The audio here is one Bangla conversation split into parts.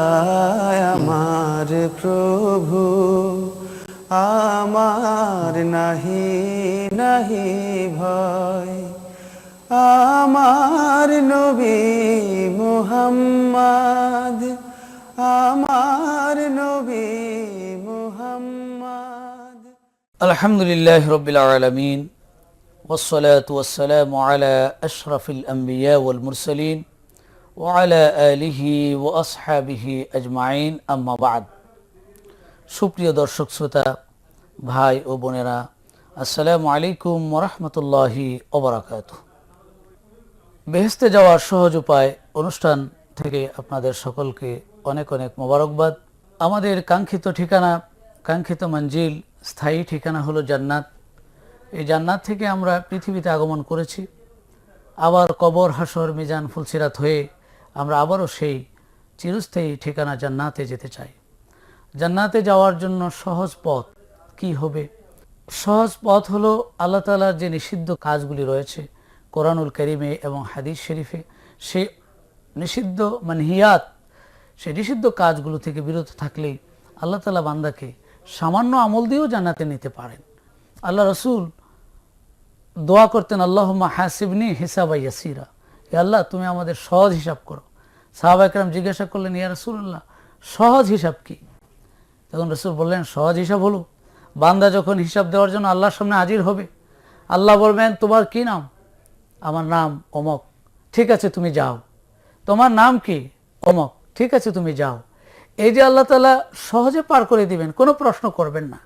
আয় আমার প্রভু আমার নাহি নাহি ভয় আমার নবী মুহাম্মদ আমার নবী মুহাম্মদ الحمد لله رب العالمين والصلاة والسلام على أشرف الأنبياء والمرسلين ওয়ালা আলিহি ও আসহাবিহি আজমাইন আম্মাবাদ সুপ্রিয় দর্শক শ্রোতা, ভাই ও বোনেরা, আসসালামু আলাইকুম ওরহমতুল্লাহি ওবরাকাত বেহেস্তে যাওয়ার সহজ উপায় অনুষ্ঠান থেকে আপনাদের সকলকে অনেক অনেক মোবারকবাদ। আমাদের কাঙ্ক্ষিত ঠিকানা, কাঙ্ক্ষিত মঞ্জিল, স্থায়ী ঠিকানা হলো জান্নাত। এই জান্নাত থেকে আমরা পৃথিবীতে আগমন করেছি। আবার কবর, হাসর, মিজান, ফুলসিরাত হয়ে আমরা আবারও সেই চিরস্থায়ী ঠিকানা জান্নাতে যেতে চাই। জান্নাতে যাওয়ার জন্য সহজ পথ কি হবে? সহজ পথ হলো আল্লাহ তালার যে নিষিদ্ধ কাজগুলি রয়েছে কোরআনুল করিমে এবং হাদিস শরীফে, সে নিষিদ্ধ মানহিয়াত সেই নিষিদ্ধ কাজগুলো থেকে বিরত থাকলেই আল্লাহ তালা বান্দাকে সামান্য আমল দিয়েও জান্নাতে নিতে পারেন। আল্লাহ রসুল দোয়া করতেন আল্লাহ হাসিবনি হিসাবা ইয়াসিরা। আল্লাহ, তুমি আমাদের সহজ হিসাব করো। সাহাবা একরাম জিজ্ঞাসা করলেন, ইয়া রসুল্লাহ সহজ হিসাব কি? তখন রসুল বললেন, সহজ হিসাব হলো, বান্দা যখন হিসাব দেওয়ার জন্য আল্লাহর সামনে হাজির হবে, আল্লাহ বলবেন, তোমার কি নাম? আমার নাম অমক। ঠিক আছে, তুমি যাও। তোমার নাম কি? অমক। ঠিক আছে, তুমি যাও। এই যে আল্লাহ তালা সহজে পার করে দিবেন, কোনো প্রশ্ন করবেন না।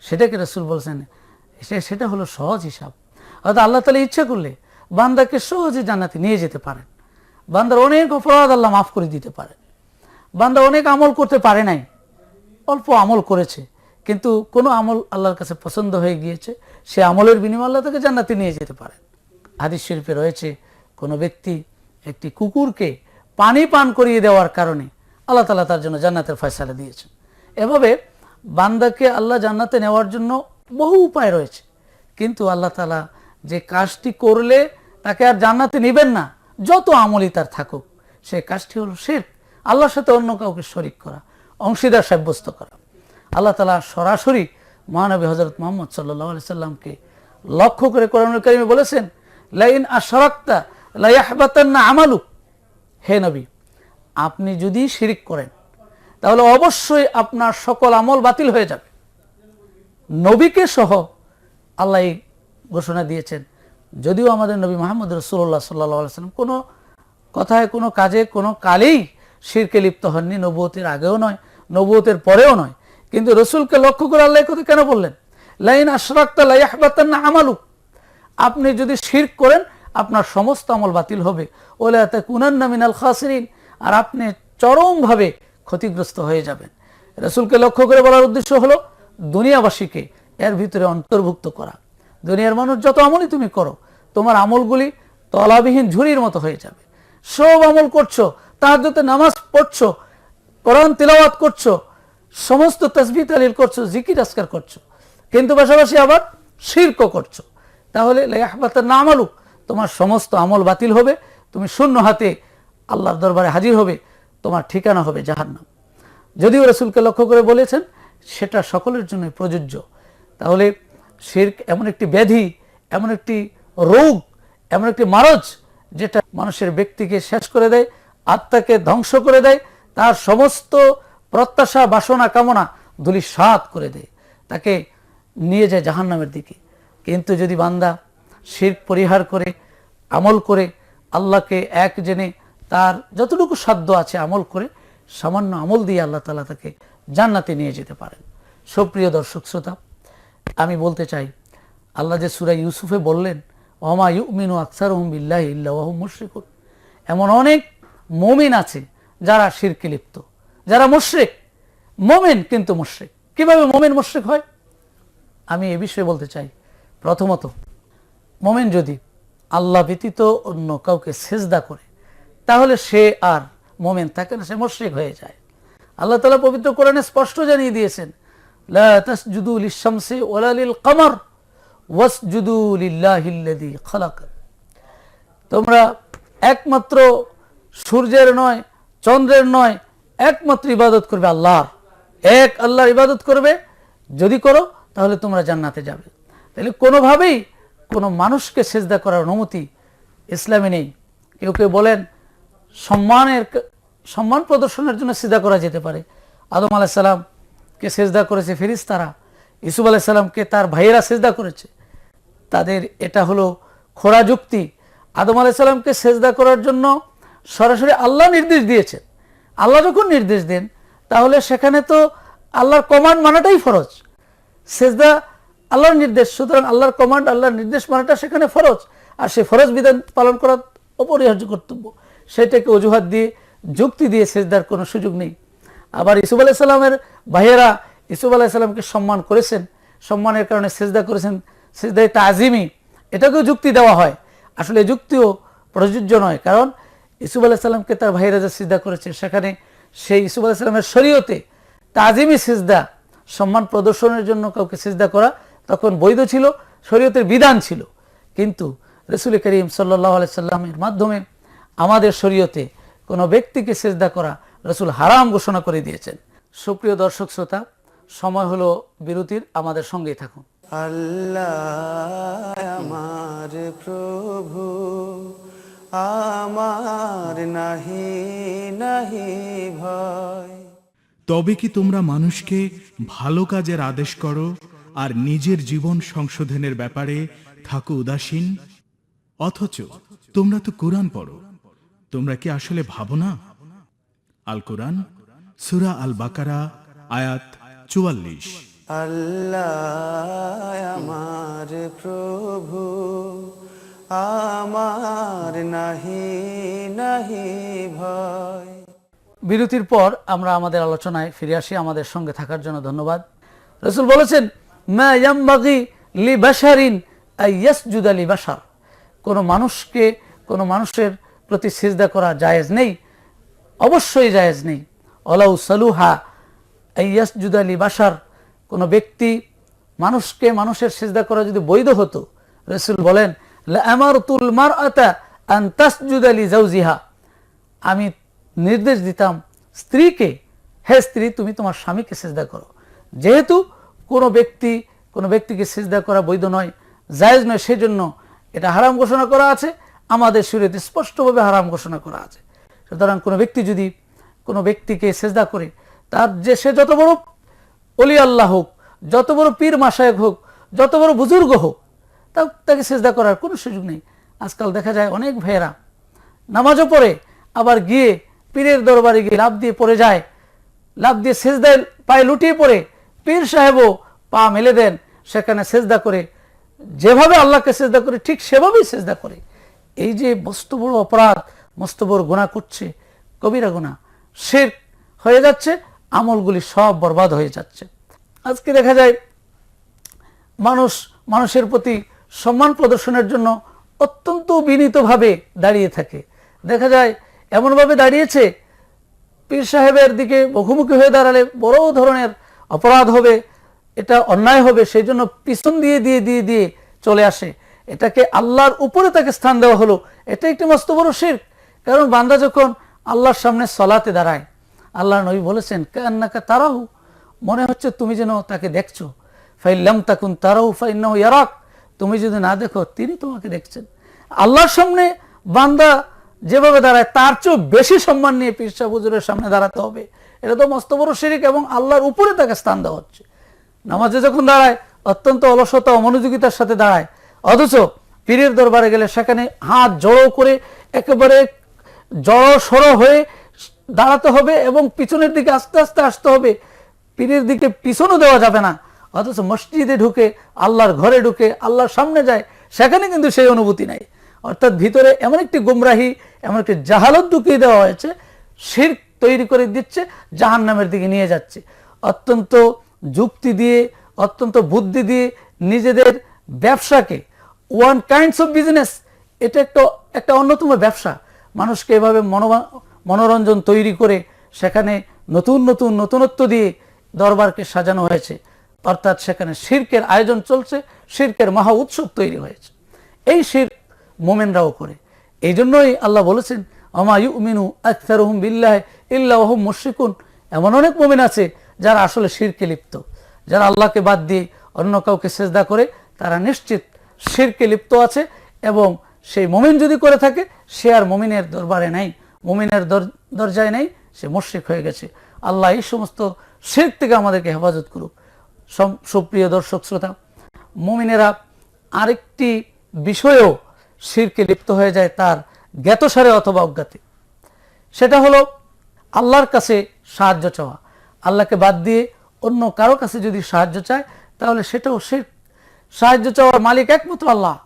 সেটাকে রসুল বলছেন সেটা হলো সহজ হিসাব। অর্থাৎ আল্লাহ তালা ইচ্ছে করলে বান্দাকে সহজে জানাতে নিয়ে যেতে পারেন। বান্দার অনেক অপরাধ আল্লাহ মাফ করে দিতে পারে। বান্দা অনেক আমল করতে পারে নাই। অল্প আমল করেছে। কিন্তু কোনো আমল আল্লাহর কাছে পছন্দ হয়ে গিয়েছে। সে আমলের বিনিময় আল্লাহ তাকে জান্নাতে নিয়ে যেতে পারেন হাদিস শরীফে রয়েছে, কোনো ব্যক্তি একটি কুকুরকে পানি পান করিয়ে দেওয়ার কারণে আল্লাহ তালা তার জন্য জান্নাতের ফয়সালা দিয়েছেন। এভাবে বান্দাকে আল্লাহ জান্নাতে নেওয়ার জন্য বহু উপায় রয়েছে। কিন্তু আল্লাহ তালা যে কাজটি করলে তাকে আর জান্নাতে নেবেন না যত আমলই তার থাকুক, সে কাজটি হলো শের। আল্লাহর সাথে অন্য কাউকে শরিক করা, অংশীদার সাব্যস্ত করা। আল্লাহ তালা সরাসরি মহানবী হজরত মোহাম্মদ সাল্লাহ আলি সাল্লামকে লক্ষ্য করে কোরআনুল কারিমে বলেছেন, লাইন আশরাক্তা লাইয়াহবাতান্না আমালু হে নবী, আপনি যদি শিরিক করেন, তাহলে অবশ্যই আপনার সকল আমল বাতিল হয়ে যাবে। নবীকে সহ আল্লাহ ঘোষণা দিয়েছেন যদিও আমাদের নবী মোহাম্মদ রসুল্লাহ সাল্লাহ সাল্লাম কোনো কথায়, কোনো কাজে, কোনো কালেই শিরকে লিপ্ত হননি, নবুয়তের আগেও নয়, নবুয়তের পরেও নয়। কিন্তু রসুলকে লক্ষ্য করে আল্লাহ কথা কেন বললেন? লাইন আশরাক্তা লাইয়াহবাতান্না আমালু। আপনি যদি শির করেন, আপনার সমস্ত আমল বাতিল হবে। ওলে এতে কুনান্না মিনাল খাসরিন। আর আপনি চরমভাবে ক্ষতিগ্রস্ত হয়ে যাবেন। রসুলকে লক্ষ্য করে বলার উদ্দেশ্য হলো দুনিয়াবাসীকে এর ভিতরে অন্তর্ভুক্ত করা। দুনিয়ার মানুষ যত আমলই তুমি করো, তোমার আমলগুলি তলাবিহীন ঝুড়ির মতো হয়ে যাবে। সব আমল করছ তার যাতে নামাজ পড়ছো, কোরআন তিলাওয়াত করছ, সমস্ত তসবি তালিল করছ, জিকির আসকার করছ, কিন্তু পাশাপাশি আবার শির্ক করছ। তাহলে লেয়াহবাতের না আমালু, তোমার সমস্ত আমল বাতিল হবে, তুমি শূন্য হাতে আল্লাহর দরবারে হাজির হবে, তোমার ঠিকানা হবে জাহান্নাম। যদিও রসুলকে লক্ষ্য করে বলেছেন, সেটা সকলের জন্য প্রযোজ্য। তাহলে শির্ক এমন একটি ব্যাধি, এমন একটি রোগ, এমন একটি মারজ যেটা মানুষের ব্যক্তিকে শেষ করে দেয়, আত্মাকে ধ্বংস করে দেয়, তার সমস্ত প্রত্যাশা, বাসনা, কামনা ধুলি সাত করে দেয়, তাকে নিয়ে যায় জাহান্নামের দিকে। কিন্তু যদি বান্দা শির্ক পরিহার করে, আমল করে, আল্লাহকে এক জেনে তার যতটুকু সাধ্য আছে আমল করে, সামান্য আমল দিয়ে আল্লাহ তালা তাকে জান্নাতে নিয়ে যেতে পারেন। সুপ্রিয় দর্শক, শ্রোতা আমি বলতে চাই, আল্লাহ যে সুরা ইউসুফে বললেন, ওমা ইউমিনু আকসার বিল্লাহ ইল্লাহ মুশ্রিকুন। এমন অনেক মমিন আছে যারা শিরকে লিপ্ত, যারা মুশ্রিক। মোমেন কিন্তু মুশ্রিক। কীভাবে মোমেন মুশ্রিক হয়? আমি এ বিষয়ে বলতে চাই, প্রথমত, মোমেন যদি আল্লাহ ব্যতীত অন্য কাউকে সেজদা করে, তাহলে সে আর মোমেন থাকে না, সে মুশরিক হয়ে যায়। আল্লাহ তালা পবিত্র কোরআনে স্পষ্ট জানিয়ে দিয়েছেন ওয়ালা লিল-কমর ওয়াসজুদু লিল্লাহিল্লাযী খালাক। তোমরা একমাত্র সূর্যের নয়, চন্দ্রের নয়, একমাত্র ইবাদত করবে আল্লাহর। এক আল্লাহর ইবাদত করবে। যদি করো, তাহলে তোমরা জান্নাতে যাবে। তাহলে কোনোভাবেই কোনো মানুষকে সেজদা করার অনুমতি ইসলামে নেই। কেউ কেউ বলেন, সম্মানের সম্মান প্রদর্শনের জন্য সিজদা করা যেতে পারে। আদম আলাহিসাল্লামকে সেজদা করেছে ফেরিস্তারা ইসুফ আলাইসাল্লামকে তার ভাইয়েরা সেজদা করেছে। তাদের এটা হলো খোড়া যুক্তি। আদম আলাইসাল্লামকে সেজদা করার জন্য সরাসরি আল্লাহ নির্দেশ দিয়েছেন। আল্লাহ যখন নির্দেশ দেন, তাহলে সেখানে তো আল্লাহর কমান্ড মানাটাই ফরজ। সেজদা আল্লাহর নির্দেশ, সুতরাং আল্লাহর কমান্ড আল্লাহর নির্দেশ মানাটা সেখানে ফরজ। আর সেই ফরজ বিধান পালন করা অপরিহার্য কর্তব্য। সেটাকে অজুহাত দিয়ে, যুক্তি দিয়ে সেজদার কোনো সুযোগ নেই। আবার ইসুফ আলাইসাল্লামের ভাইয়েরা ইসুফ আলাইসাল্লামকে সম্মান করেছেন। সম্মানের কারণে সেজদা করেছেন। সেজদায় তাজিমি এটাকেও যুক্তি দেওয়া হয়। আসলে যুক্তিও প্রযোজ্য নয়। কারণ ইসুফ আলাইসাল্লামকে তার ভাইয়েরা যে সিজদা করেছে সেখানে সেই ইসুফ আলাইসাল্লামের শরীয়তে তাজিমি সিজদা, সম্মান প্রদর্শনের জন্য কাউকে সিজদা করা তখন বৈধ ছিল, শরীয়তের বিধান ছিল। কিন্তু রসুল করিম সাল্লাহ সাল্লামের মাধ্যমে আমাদের শরীয়তে কোনো ব্যক্তিকে সেজদা করা রসুল হারাম ঘোষণা করে দিয়েছেন। সুপ্রিয় দর্শক শ্রোতা সময় হলো বিরতির আমাদের সঙ্গেই থাকুন। আল্লাহ আমার প্রভু আমার নাহি নাহি ভয়। তবে কি তোমরা মানুষকে ভালো কাজের আদেশ করো আর নিজের জীবন সংশোধনের ব্যাপারে থাকো উদাসীন? অথচ তোমরা তো কোরআন পড়ো। তোমরা কি আসলে ভাবো না? আল কোরআন সুরা আল বাকারা আয়াত চুয়াল্লিশ। আল্লাহ আমার প্রভু আমার নাহি নাহি ভয়। বিরতির পর আমরা আমাদের আলোচনায় ফিরে আসি। আমাদের সঙ্গে থাকার জন্য ধন্যবাদ। রসুল বলেছেন মা ইয়ামবাগি লি বাশারিন ইয়াসজুদা লি বাশার। কোনো মানুষকে কোনো মানুষের প্রতি সিজদা করা জায়েজ নেই। অবশ্যই জায়েজ নেই। অলাউ সালুহা ইয়াসজুদা লি বাশার। কোনো ব্যক্তি মানুষকে মানুষের সিজদা করা যদি বৈধ হতো, রসুল বলেন আমি নির্দেশ দিতাম, স্ত্রীকে, হে স্ত্রী, তুমি তোমার স্বামীকে সেজদা করো। যেহেতু কোনো ব্যক্তি, কোনো ব্যক্তিকে সেজদা করা বৈধ নয়, জায়েজ নয়, সেজন্য এটা হারাম ঘোষণা করা আছে। আমাদের শরীরে স্পষ্টভাবে হারাম ঘোষণা করা আছে। সুতরাং কোনো ব্যক্তি যদি কোনো ব্যক্তিকে সেজদা করে, তার যে সে যত বড় অলি আল্লাহ হোক, যত বড় পীর মাসায়ক হোক, যত বড় বুজুর্গ হোক, তা তাকে সেজদা করার কোনো সুযোগ নেই। আজকাল দেখা যায় অনেক ভাইয়েরা নামাজও পড়ে, আবার গিয়ে পীরের দরবারে গিয়ে লাভ দিয়ে পড়ে যায় লাভ দিয়ে সেজদায় পায়ে লুটিয়ে পড়ে, পীর সাহেবও পা মেলে দেন, সেখানে সেজদা করে। যেভাবে আল্লাহকে সেজদা করে, ঠিক সেভাবেই সেজদা করে। এই যে মস্ত বড় অপরাধ মস্ত বড় গুণা করছে কবিরা গোনা সে হয়ে যাচ্ছে, আমলগুলি সব বরবাদ হয়ে যাচ্ছে। আজকে দেখা যায়, মানুষ মানুষের প্রতি সম্মান প্রদর্শনের জন্য অত্যন্ত বিনীতভাবে দাঁড়িয়ে থাকে। দেখা যায়, এমনভাবে দাঁড়িয়েছে, পীর সাহেবের দিকে মুখোমুখি হয়ে দাঁড়ালে বড় ধরনের অপরাধ হবে, এটা অন্যায় হবে, সেই জন্য পিছন দিয়ে দিয়ে দিয়ে দিয়ে চলে আসে। এটাকে আল্লাহর উপরে তাকে স্থান দেওয়া হলো। এটা একটি মস্ত বড় শির কারণ বান্দা যখন আল্লাহর সামনে সলাতে দাঁড়ায় আল্লাহ নবী বলেছেন, কান্নাকা তারাহু। মনে হচ্ছে তুমি যেন তাকে দেখছ। ফাইল্লাম তাকুন তারাহু ফাইন্নাহু ইয়ারাক। তুমি যদি না দেখো, তিনি তোমাকে দেখছেন। আল্লাহর সামনে বান্দা যেভাবে দাঁড়ায়, তার চেয়েও বেশি সম্মান নিয়ে পিরসা হুজুরের সামনে দাঁড়াতে হবে। এটা তো মস্ত বড় শিরিক এবং আল্লাহর উপরে তাকে স্থান দেওয়া হচ্ছে। নামাজে যখন দাঁড়ায়, অত্যন্ত অলসতা ও মনোযোগিতার সাথে দাঁড়ায়, অথচ পীরের দরবারে গেলে সেখানে হাত জড়ো করে একেবারে জড়ো সড়ো হয়ে দাঁড়াতে হবে এবং পিছনের দিকে আস্তে আস্তে আসতে হবে। পীরের দিকে পিছনও দেওয়া যাবে না। অথচ মসজিদে ঢুকে, আল্লাহর ঘরে ঢুকে, আল্লাহর সামনে যায়, সেখানে কিন্তু সেই অনুভূতি নাই। অর্থাৎ ভিতরে এমন একটি গুমরাহি, এমন একটি জাহালত ঢুকিয়ে দেওয়া হয়েছে শির তৈরি করে দিচ্ছে জাহান নামের দিকে নিয়ে যাচ্ছে। অত্যন্ত যুক্তি দিয়ে, অত্যন্ত বুদ্ধি দিয়ে নিজেদের ব্যবসাকে ওয়ান কাইন্ডস অফ বিজনেস এটা একটা একটা অন্যতম ব্যবসা। মানুষকে এভাবে মনোরঞ্জন তৈরি করে সেখানে নতুন নতুন, নতুনত্ব দিয়ে দরবারকে সাজানো হয়েছে। অর্থাৎ সেখানে শির্কের আয়োজন চলছে, শির্কের মহা উৎসব তৈরি হয়েছে। এই শির মোমেনরাও করে। এই জন্যই আল্লাহ বলেছেন আমা ইউমিনু আখতারুহুম বিল্লাহ ইল্লা ওহুম মুশরিকুন। এমন অনেক মোমেন আছে যারা আসলে শিরকে লিপ্ত। যারা আল্লাহকে বাদ দিয়ে অন্য কাউকে সেজদা করে, তারা নিশ্চিত শিরকে লিপ্ত আছে এবং সেই মমিন যদি করে থাকে, সে আর মমিনের দরবারে নাই, মমিনের দর- দরজায় নেই, সে মুশরিক হয়ে গেছে। আল্লাহ এই সমস্ত শির থেকে আমাদেরকে হেফাজত করুক। সুপ্রিয় দর্শক শ্রোতা, মুমিনেরা আরেকটি বিষয়েও শিরকে লিপ্ত হয়ে যায় তার জ্ঞাতসারে অথবা অজ্ঞাতে। সেটা হলো আল্লাহর কাছে সাহায্য চাওয়া। আল্লাহকে বাদ দিয়ে অন্য কারও কাছে যদি সাহায্য চায়, তাহলে সেটাও সে সাহায্য চাওয়ার মালিক একমাত্র আল্লাহ।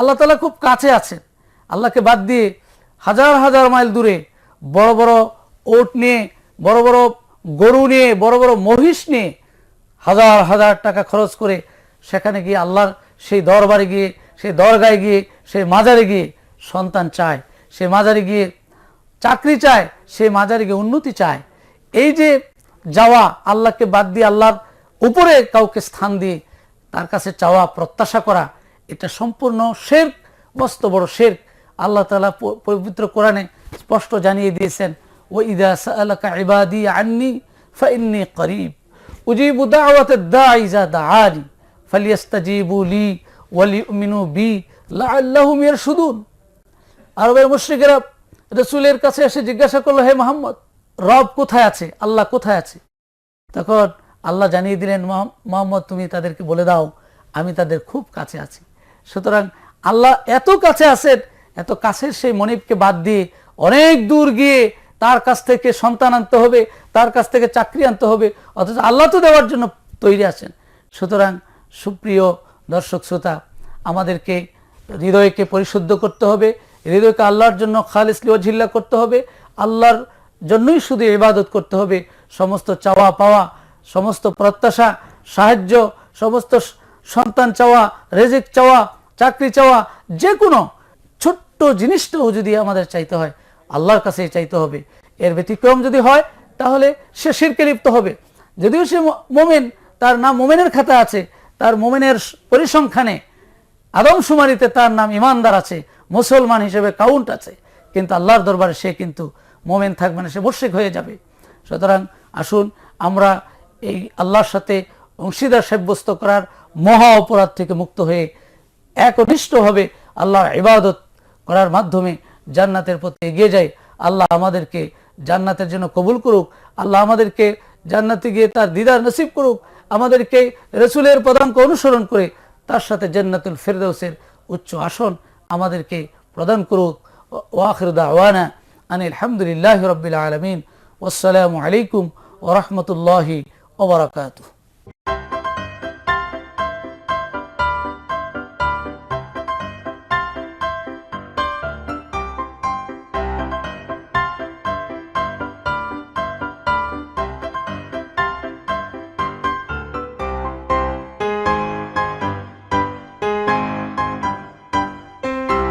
আল্লাহ তালা খুব কাছে আছেন। আল্লাহকে বাদ দিয়ে হাজার হাজার মাইল দূরে বড় বড় ওট নিয়ে, বড় বড় গরু নিয়ে, বড় বড় মহিষ নিয়ে হাজার হাজার টাকা খরচ করে সেখানে গিয়ে আল্লাহর সেই দরবারে গিয়ে, সেই দরগায় গিয়ে, সেই মাজারে গিয়ে সন্তান চায় সে মাজারে গিয়ে চাকরি চায় সে মাজারে গিয়ে উন্নতি চায়। এই যে যাওয়া আল্লাহকে বাদ দিয়ে আল্লাহর উপরে কাউকে স্থান দিয়ে তার কাছে চাওয়া, প্রত্যাশা করা এটা সম্পূর্ণ শের মস্ত বড় শের আল্লাহ তালা পবিত্র কোরআনে স্পষ্ট জানিয়ে দিয়েছেন ও ইদা সালাকা ইবাদি আন্নি ফাইন্নি করিব। উজিবু দাওয়াত দাঈ ইজা দাআনি ফালিয়াস্তাজিবু লি ওয়ালিউমিনু বি লাআল্লাহুম ইয়ারশুদুন। আরবের মুশরিকেরা রসুলের কাছে এসে জিজ্ঞাসা করল, হে মোহাম্মদ, রব কোথায় আছে? আল্লাহ কোথায় আছে? তখন আল্লাহ জানিয়ে দিলেন "মোহাম- মোহাম্মদ, তুমি তাদেরকে বলে দাও, আমি তাদের খুব কাছে আছি। সুতরাং আল্লাহ এত কাছে আছেন, এত কাছের সেই মনিবকে বাদ দিয়ে অনেক দূর গিয়ে তার কাছ থেকে সন্তান আনতে হবে, তার কাছ থেকে চাকরি আনতে হবে, অথচ আল্লাহ তো দেওয়ার জন্য তৈরি আছেন। সুতরাং সুপ্রিয় দর্শক শ্রোতা, আমাদেরকে হৃদয়কে পরিশুদ্ধ করতে হবে, হৃদয়কে আল্লাহর জন্য খালিসলি ওঝিল্লা করতে হবে, আল্লাহর জন্যই শুধু ইবাদত করতে হবে, সমস্ত চাওয়া পাওয়া, সমস্ত প্রত্যাশা, সাহায্য, সমস্ত সন্তান চাওয়া, রেজিক চাওয়া চাকরি চাওয়া যে কোনো ছোট্ট জিনিসটাও যদি আমাদের চাইতে হয়, আল্লাহর কাছে চাইতে হবে। এর ব্যতিক্রম যদি হয়, তাহলে সে শিরকে লিপ্ত হবে। যদিও সে মোমেন, তার নাম মোমেনের খাতা আছে, তার মোমেনের পরিসংখ্যানে আদমশুমারিতে তার নাম ইমানদার আছে, মুসলমান হিসেবে কাউন্ট আছে। কিন্তু আল্লাহর দরবারে সে কিন্তু মোমেন থাকবে না সে মুশরিক হয়ে যাবে। সুতরাং আসুন আমরা এই আল্লাহর সাথে অংশীদার সাব্যস্ত করার মহা অপরাধ থেকে মুক্ত হয়ে একনিষ্ঠভাবে আল্লাহর ইবাদত করার মাধ্যমে জান্নাতের প্রতি এগিয়ে যাই আল্লাহ আমাদেরকে জান্নাতের জন্য কবুল করুক। আল্লাহ আমাদেরকে জান্নাতে গিয়ে তার দিদার নসিব করুক। আমাদেরকে রসুলের পদাঙ্ক অনুসরণ করে তার সাথে জান্নাতুল ফেরদৌসের উচ্চ আসন আমাদেরকে প্রদান করুক। ওয়াখির দাওয়ানা আনিল আলহামদুলিল্লাহ রবিল আলমিন। আসসালামু আলাইকুম ওরহমতুল্লাহি ওবরাকাতুহ